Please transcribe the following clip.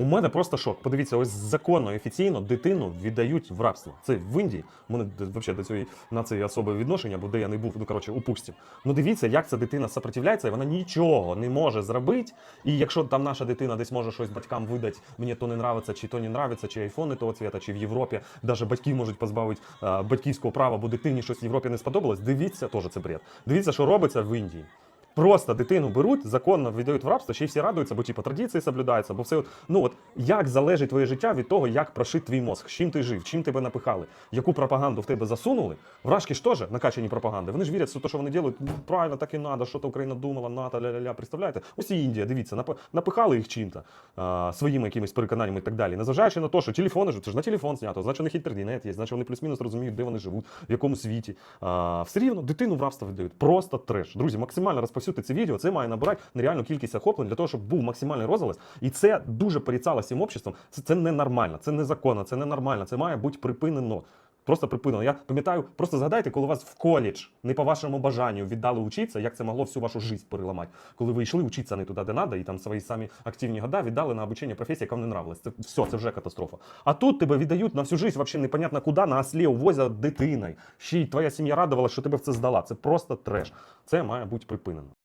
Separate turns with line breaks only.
У мене просто шок. Подивіться, ось законно офіційно дитину віддають в рабство. Це в Індії. У мене взагалі до цієї нації особи відношення, бо де я не був, ну коротше, упустів. Ну дивіться, як ця дитина сопротивляється, і вона нічого не може зробити. І якщо там наша дитина десь може щось батькам видати, мені то не нравиться, чи то не нравиться, чи айфони того цвіта, чи в Європі, навіть батьки можуть позбавити батьківського права, бо дитині щось в Європі не сподобалось. Дивіться, теж це бред. Дивіться, що робиться в Індії. Просто дитину беруть, законно віддають в рабство, ще й всі радуються, бо типу, традиції соблюдаються, бо все от, ну от як залежить твоє життя від того, як прошит твій мозг, з чим ти жив, чим тебе напихали, яку пропаганду в тебе засунули. Вражки ж теж накачані пропаганди. Вони ж вірять, що те, що вони роблять, ну, правильно, так і треба, що то Україна думала, НАТО, ля-ля-ля. Представляєте? Ось і Індія, дивіться, напихали їх чим-то, своїми якимись переконаннями і так далі. Незважаючи на те, що телефони ж це ж на телефон знято, значить у них інтернет є, значить вони плюс-мінус розуміють, де вони живуть, в якому світі. А, все рівно дитину в рабство віддають. Просто треш. Друзі, максимально розповсюдьте це відео. Це має набирати нереальну кількість охоплень для того, щоб був максимальний розголос. І це дуже поріцало всім обществом. Це, це ненормально, це незаконно, це ненормально. Це має бути припинено. Просто припинено. Я пам'ятаю, просто згадайте, коли вас в коледж не по вашому бажанню віддали учитися, як це могло всю вашу життя переламати. Коли ви йшли учитися не туди, де треба, і там свої самі активні года віддали на обучення професії, яка вам не нравилась. Це все, це вже катастрофа. А тут тебе віддають на всю життя, вообще непонятно куди, на ослі увозять дитиною. Ще й твоя сім'я радувала, що тебе в це здала. Це просто треш. Це має бути припинено.